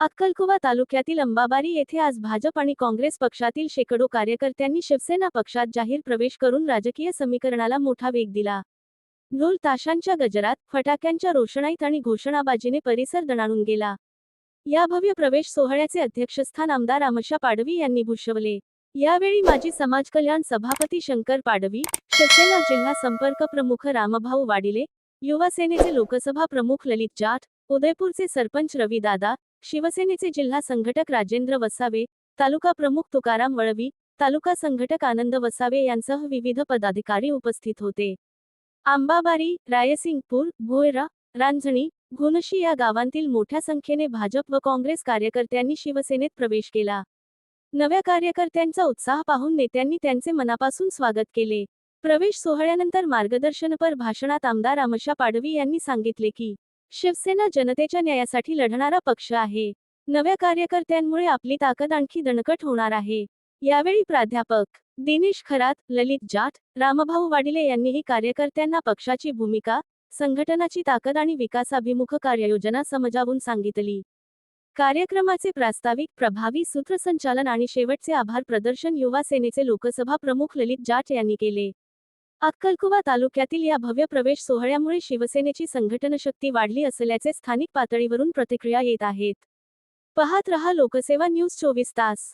अक्कलकुवा तालुक्यातील अंबाबारी येथे आज भाजप आणि काँग्रेस पक्षातील शेकडो कार्यकर्त्यांनी शिवसेना पक्षात जाहीर प्रवेश करून राजकीय समीकरणाला मोठा वेग दिला. ढोल ताशांच्या गजरात फटाक्यांच्या रोषणाईत आणि घोषणाबाजीने परिसर दणाणून गेला. या भव्य प्रवेश सोहळ्याचे अध्यक्षस्थान आमदार आमशा पाडवी यांनी भूषवले. यावेळी माजी समाज कल्याण सभापती शंकर पाडवी शिवसेना जिल्हा संपर्क प्रमुख रामभाऊ वाडिले युवा सेनेचे लोकसभा प्रमुख ललित जाट उदयपूरचे सरपंच रवी दादा शिवसेनेचे जिल्हा संघटक राजेंद्र वसावे तालुका प्रमुख तुकाराम वळवी तालुका संघटक आनंद वसावे यांसह विविध पदाधिकारी उपस्थित होते. आंबाबारी रायसिंगपूर भोयरा रांजणी घुनशी या गावांतील मोठ्या संख्येने भाजप व काँग्रेस कार्यकर्त्यांनी शिवसेनेत प्रवेश केला. नव्या कार्यकर्त्यांचा उत्साह पाहून नेत्यांनी त्यांचे मनापासून स्वागत केले. प्रवेश सोहळ्यानंतर मार्गदर्शनपर भाषणात आमदार आमशा पाडवी यांनी सांगितले की शिवसेना जनतेच्या न्यायासाठी लढणारा पक्ष आहे. नव्या कार्यकर्त्यांमुळे आपली ताकद आणखी दणकट होणार आहे. यावेळी प्राध्यापक दिनेश खरात ललित जाट रामभाऊ वाडिले यांनीही कार्यकर्त्यांना पक्षाची भूमिका संघटनाची ताकद आणि विकासाभिमुख कार्ययोजना समजावून सांगितली. कार्यक्रमाचे प्रास्ताविक प्रभावी सूत्रसंचालन आणि शेवटचे आभार प्रदर्शन युवा सेनेचे लोकसभा प्रमुख ललित जाट यांनी केले. अक्कलकुवा तालुक्यातील या भव्य प्रवेश सोहळ्यामुळे शिवसेनेची संघटन शक्ती वाढली असल्याचे स्थानिक पातळीवरून प्रतिक्रिया येत आहेत. पाहत रहा लोकसेवा न्यूज चोवीस तास.